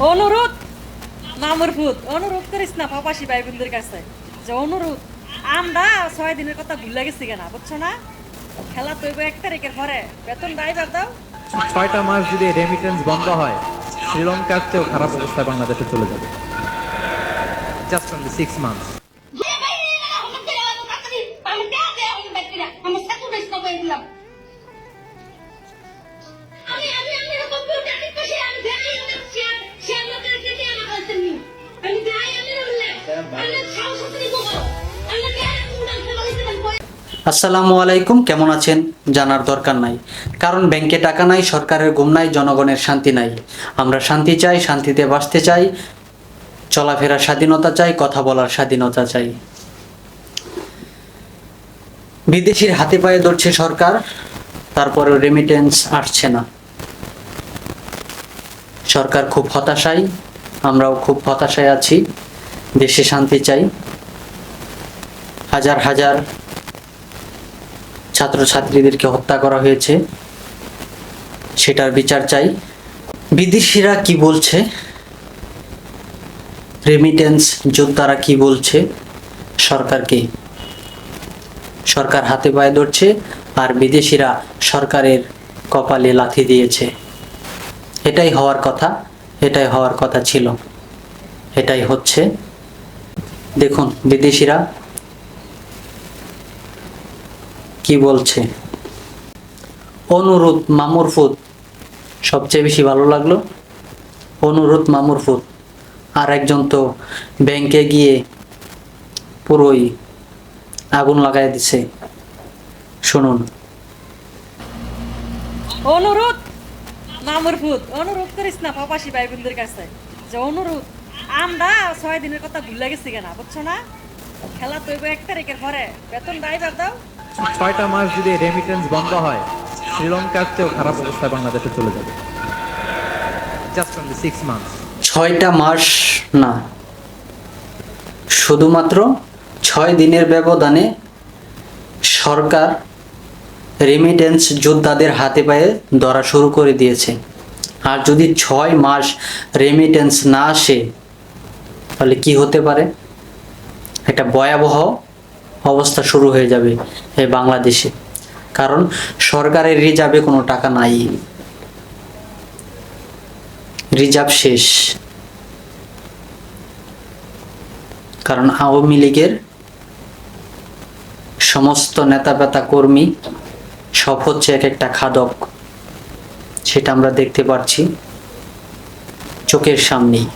অনুরোধ, মামুর ভূত, অনুরোধ করিস না পাপাসি ভাই বোনদের কাছে যে অনুরোধ, আমরা ছয় দিনের কথা ভুলে গেছি কেনা, বুঝছ না? খেলা তৈব এক তারিখের পরে। বেতন ড্রাইভার দাও। ছয়টা মাস যদি রেমিটেন্স বন্ধ হয় শ্রীলঙ্কার চেয়েও খারাপ অবস্থায় বাংলাদেশে চলে যাবে। জাস্ট অনলি সিক্স মান্থস আসসালামু আলাইকুম, কেমন আছেন? জানার দরকার নাই। কারণ ব্যাংকে টাকা নাই, সরকারের ঘুম নাই, জনগণের শান্তি নাই। আমরা শান্তি চাই, শান্তিতে বাঁচতে চাই, চলাফেরার স্বাধীনতা চাই, কথা বলার স্বাধীনতা চাই। বিদেশির হাতে পায়ে ধরছে সরকার, তারপরেও রেমিটেন্স আসছে না। সরকার খুব হতাশায়, আমরাও খুব হতাশায় আছি। দেশে শান্তি চাই। হাজার হাজার ছাত্রছাত্রীদেরকে হত্যা করা হয়েছে। সেটার বিচার চাই। বিদেশিরা কি বলছে? রেমিটেন্স যোদ্ধারা কি বলছে? সরকারকে সরকার হাতে পায়ে ধরছে আর বিদেশিরা সরকারের কপালে লাথি দিয়েছে। এটাই হওয়ার কথা, এটাই হওয়ার কথা ছিল। এটাই হচ্ছে। দেখুন, বিদেশিরা কি বলছে? অনুরোধ মামুর ফুদ সবচেয়ে বেশি ভালো লাগল? অনুরোধ মামুর ফুদ আর একজন তো ব্যাংকে গিয়ে পুরোই আগুন লাগাই দিছে। শুনুন। অনুরোধ মামুর ভূত অনুরোধ করিস না পাপাসি ভাই বোনদের কাছে। যে অনুরোধ আমরা ছয় দিনের কথা ভুলে গেছি কেনা, বুঝছ না? খেলা তৈব এক তারিখের পরে। বেতন ড্রাইভার দাও। ছয়টা মাস যদি রেমিটেন্স বন্ধ হয়, শ্রীলঙ্কার চেয়েও খারাপ অবস্থায় বাংলাদেশে চলে যাবে। জাস্ট অনলি সিক্স মান্থস ছয়টা মাস না। শুধুমাত্র ছয় দিনের ব্যবধানে সরকার রেমিটেন্স যোদ্ধাদের হাতে পায়ে ধরা শুরু করে দিয়েছে। আর যদি ছয় মাস রেমিটেন্স না আসে, তাহলে কি হতে পারে? একটা ভয়াবহ অবস্থা শুরু হয়ে যাবে বাংলাদেশে। কারণ সরকারের রিজার্ভে কোনো টাকা নাই। রিজার্ভ শেষ। কারণ আওয়ামী লীগের সমস্ত নেতাপেতা কর্মী সব হচ্ছে এক একটা খাদক। সেটা আমরা দেখতে পাচ্ছি চোখের সামনেই।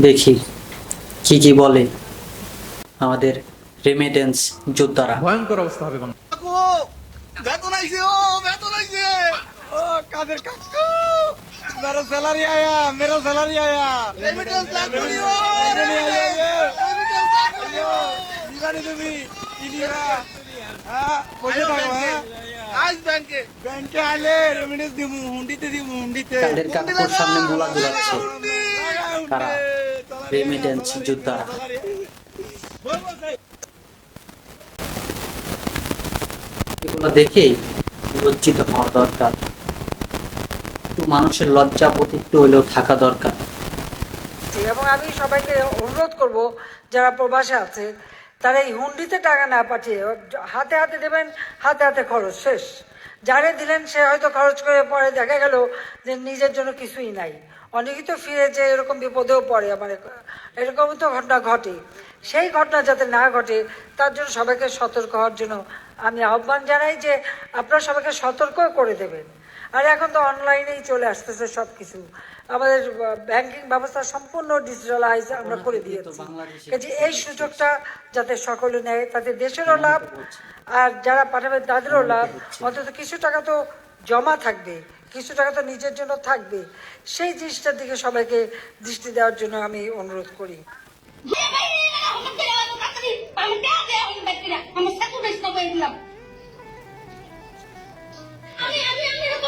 দেখি। কি কি বলে আমাদের রেমিটেন্স যোদ্ধারা। ভয়ঙ্কর অবস্থা হবে বেতন আইছে ও বেতন আইছে। ও কাদের কাকু মেরা স্যালারি আয়া মেরা স্যালারি আয়া। রেমিটেন্স লাগবে ও রেমিটেন্স লাগবে দিবানি তুমি হ্যাঁ বসে থাকো হ্যাঁ। আজ ব্যাংকে। ব্যাংকে। আলে রেমিটেন্স দিমু হুন্ডিতে দিমু হুন্ডিতে। কাদের কাকুর সামনে মোলা কারা? রেমিটেন্স যোদ্ধারা এগুলো দেখেই লজ্জিত হওয়া দরকার। একটু মানুষের লজ্জা প্রতি হলেও থাকা দরকার। এবং আমি সবাইকে অনুরোধ করব, যারা প্রবাসে আছে, তারা এই হুন্ডিতে টাকা না পাঠিয়ে হাতে হাতে দেবেন, হাতে হাতে খরচ, শেষ। যারে দিলেন সে হয়তো খরচ করে পরে দেখা গেল যে নিজের জন্য কিছুই নাই। অনেকেই তো ফিরে যে এরকম বিপদেও পড়ে আমার। এরকম তো ঘটনা ঘটে। সেই ঘটনা যাতে না ঘটে, তার জন্য সবাইকে সতর্ক হওয়ার জন্য আমি আহ্বান জানাই যে আপনারা সবাইকে সতর্ক করে দেবেন। আর এখন তো অনলাইনেই চলে আসতেছে সব কিছু আমাদের ব্যাংকিং ব্যবস্থা সম্পূর্ণ ডিজিটালাইজ আমরা করে দিয়েছি। কাজে এই সুযোগটা যাতে সকলে নেয় তাতে দেশেরও লাভ আর যারা পাঠাবে তাদেরও লাভ। অন্তত কিছু টাকা তো জমা থাকবে কিছু টাকা তো নিজের জন্য থাকবে। সেই জিনিসটার দিকে সবাইকে দৃষ্টি দেওয়ার জন্য আমি অনুরোধ করি। আমি আমি আমি আমি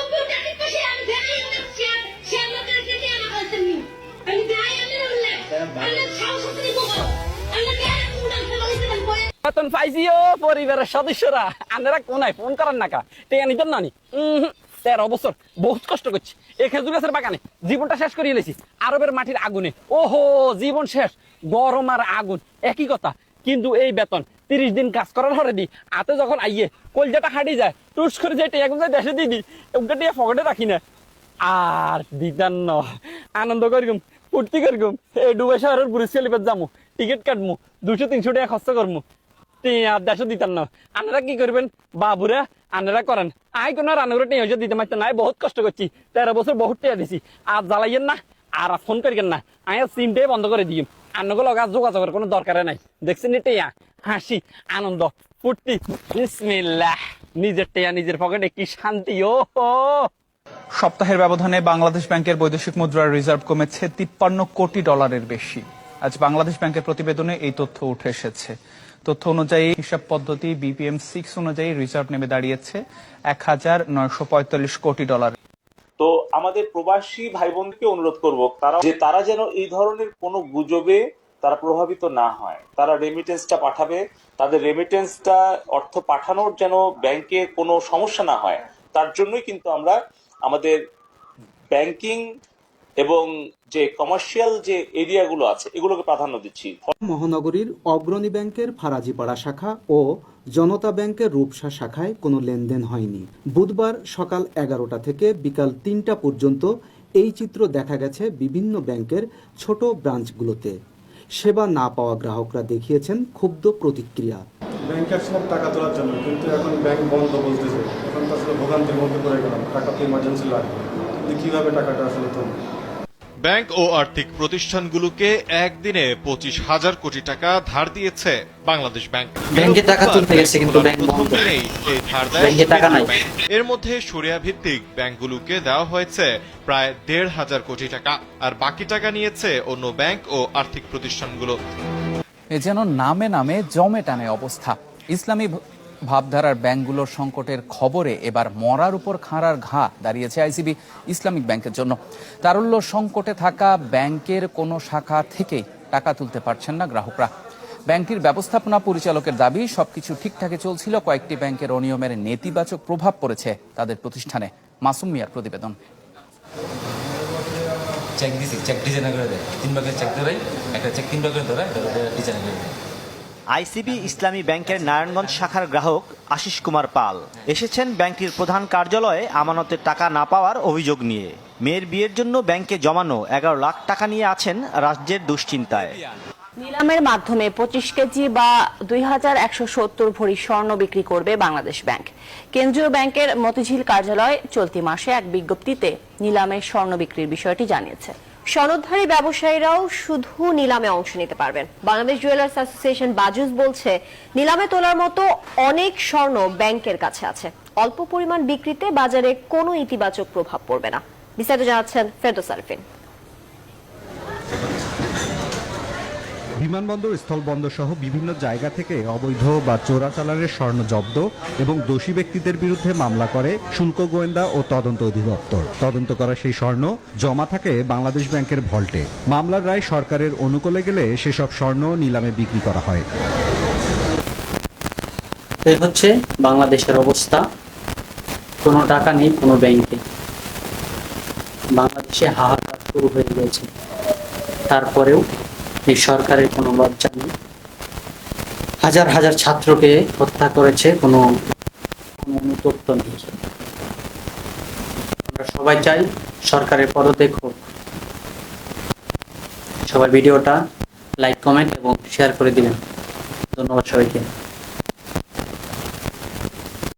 বেতন পাইছিও পরিবারের সদস্যরা। আপনারা কোনায় ফোন করার নাকা টেকা নিতেন নানি তেরো বছর বহুত কষ্ট করছি। এই খেজুর গাছের বাগানে জীবনটা শেষ করে এলেছি আরবের মাটির আগুনে। ওহো, জীবন শেষ। গরম আর আগুন, একই কথা। কিন্তু এই বেতন, তিরিশ দিন কাজ করার পরে দি হাতে যখন আইয়ে, কলজাটা হাঁটি যায়, টুস করে যে টেয়া গুলো দেশে দিয়ে দি ওটা টিয়া পকেটে রাখি না। আর দিতান ন। আনন্দ করিম ফুর্তি করিম এই ডুবে শহরের ব্রিজ খেলিবার যামু টিকিট কাটমু। দুশো তিনশো টাকা খরচ করমু। আর দেশও দিতাম না। আনারা কি করবেন? বাবুরা আনারা করেন। আই কোনো রান্নাঘরে টিয়া হয়েছে দিতে পারতেন না আই বহুত কষ্ট করছি। তেরো বছর বহুত টিয়া দিছি। আর জ্বালাইয়েন না, আর ফোন করিয়েন না। আমি সিমটাই বন্ধ করে দিই আন্নগুলো লগা যোগাযোগের কোনো দরকারে নাই। দেখছেন টিয়া? হাসি, আনন্দ, ফুর্তি। বিসমিল্লাহ। নিজের টিয়া নিজের পকেটে কি শান্তি ও সপ্তাহের ব্যবধানে বাংলাদেশ ব্যাংকের বৈদেশিক মুদ্রার রিজার্ভ কমেছে তিপ্পান্ন কোটি ডলারের বেশি। আজ বাংলাদেশ ব্যাংকের প্রতিবেদনে এই তথ্য উঠে এসেছে। তথ্য অনুযায়ী হিসাব পদ্ধতি বিপিএম সিক্স অনুযায়ী রিজার্ভ নেমে দাঁড়িয়েছে এক হাজার নয়শো পঁয়তাল্লিশ কোটি ডলার। তো আমাদের প্রবাসী ভাই বোনকে অনুরোধ করব, তারা যে তারা যেন এই ধরনের কোনো গুজবে তারা প্রভাবিত না হয়। তারা রেমিটেন্সটা পাঠাবে, তাদের রেমিটেন্সটা অর্থ পাঠানোর যেন ব্যাংকে কোনো সমস্যা না হয়, তার জন্যই কিন্তু আমরা আমাদের ব্যাংকিং এবং যে কমার্শিয়াল যে এরিয়াগুলো আছে, এগুলোকে প্রাধান্য দিচ্ছি। মহানগরীর অগ্রণী ব্যাংকের ফারাজিপাড়া শাখা ও জনতা ব্যাংকের রূপসা শাখায় কোনো লেনদেন হয়নি। বুধবার সকাল এগারোটা থেকে বিকাল তিনটা পর্যন্ত এই চিত্র দেখা গেছে বিভিন্ন ব্যাংকের ছোট ব্রাঞ্চগুলোতে। সেবা না পাওয়া গ্রাহকরা দেখিয়েছেন ক্ষুব্ধ প্রতিক্রিয়া। ব্যাংকে আসছিলাম টাকা তোলার জন্য কিন্তু এখন ব্যাংক বন্ধ বলতেছে। এখন তো আসলে ভোগান্তির মধ্যে পড়ে গেলাম টাকা তো ইমার্জেন্সি লাগবে কিন্তু কীভাবে টাকাটা আসলে তুলবো? ব্যাংক ও আর্থিক প্রতিষ্ঠানগুলোকে একদিনে পঁচিশ হাজার কোটি টাকা ধার দিয়েছে বাংলাদেশ ব্যাংক। ব্যাংকে টাকা তুলতে গেছে কিন্তু ব্যাংক বন্ধ। দিনেই ধার ব্যাংকে টাকা নাই। এর মধ্যে সরিয়া ভিত্তিক ব্যাংকগুলোকে দেওয়া হয়েছে প্রায় দেড় হাজার কোটি টাকা আর বাকি টাকা নিয়েছে অন্য ব্যাংক ও আর্থিক প্রতিষ্ঠানগুলো। যেন নামে নামে জমে টানে অবস্থা। ইসলামী ভাবধারার ব্যাংকগুলোর সংকটের খবরে এবার মরার উপর খাঁড়ার ঘা দাঁড়িয়েছে আইসিবি ইসলামিক ব্যাংকের জন্য। তারল্য সংকটে থাকা ব্যাংকের কোনো শাখা থেকেই টাকা তুলতে পারছেন না গ্রাহকরা। ব্যাংকটির ব্যবস্থাপনা পরিচালকের দাবি, সবকিছু ঠিকঠাকই চলছিল, কয়েকটি ব্যাংকের অনিয়মের নেতিবাচক প্রভাব পড়েছে তাদের প্রতিষ্ঠানে। মাসুম মিয়ার প্রতিবেদন। চেক দিছি চেক ডিজাইন করে দেয়। তিন ভাগের চেক ধরাই একটা চেক তিন ভাগের ধরে ডিজাইন করে দেয়। আইসিবি ইসলামী ব্যাংকের নারায়ণগঞ্জ শাখার গ্রাহক আশিস কুমার পাল এসেছেন ব্যাংকটির প্রধান কার্যালয়ে আমানতের টাকা না পাওয়ার অভিযোগ নিয়ে। মেয়ের বিয়ের জন্য ব্যাংকে জমানো এগারো লাখ টাকা নিয়ে আছেন রাজ্যের দুশ্চিন্তায়। নিলামের মাধ্যমে পঁচিশ কেজি বা দুই হাজার একশো সত্তর ভরি স্বর্ণ বিক্রি করবে বাংলাদেশ ব্যাংক। কেন্দ্রীয় ব্যাংকের মতিঝিল কার্যালয় চলতি মাসে এক বিজ্ঞপ্তিতে নিলামের স্বর্ণ বিক্রির বিষয়টি জানিয়েছে। সনদধারী ব্যবসায়ীরাও শুধু নিলামে অংশ নিতে পারবেন। বাংলাদেশ জুয়েলার্স অ্যাসোসিয়েশন বাজুস বলছে, নিলামে তোলার মতো অনেক স্বর্ণ ব্যাংকের কাছে আছে। অল্প পরিমাণ বিক্রিতে বাজারে কোনো ইতিবাচক প্রভাব পড়বে না। বিস্তারিত জানাচ্ছেন ফেরদোস আরফিন। বিমানবন্দর স্থলবন্দর সহ বিভিন্ন জায়গা থেকে অবৈধ বা চোরাচালানের স্বর্ণ জব্দ এবং দোষী ব্যক্তিদের বিরুদ্ধে মামলা করে শুল্ক গোয়েন্দা ও তদন্ত অধিদপ্তর। তদন্ত করা সেই স্বর্ণ জমা থাকে বাংলাদেশ ব্যাংকের ভল্টে। মামলার রায় সরকারের অনুকূলে গেলে সেসব স্বর্ণ নিলামে বিক্রি করা হয়। এই হচ্ছে বাংলাদেশের অবস্থা। কোনো টাকা নেই কোনো ব্যাংকে। বাংলাদেশে হাহাকার শুরু হয়ে গেছে তারপরেও এই সরকারের কোনো লজ্জা নেই। হাজার হাজার ছাত্রকে হত্যা করেছে কোনো কোনো অনুতপ্ত নেই। আমরা সবাই চাই সরকারের পদত্যাগ হোক। সবার ভিডিওটা লাইক কমেন্ট এবং শেয়ার করে দিবেন। ধন্যবাদ সবাইকে।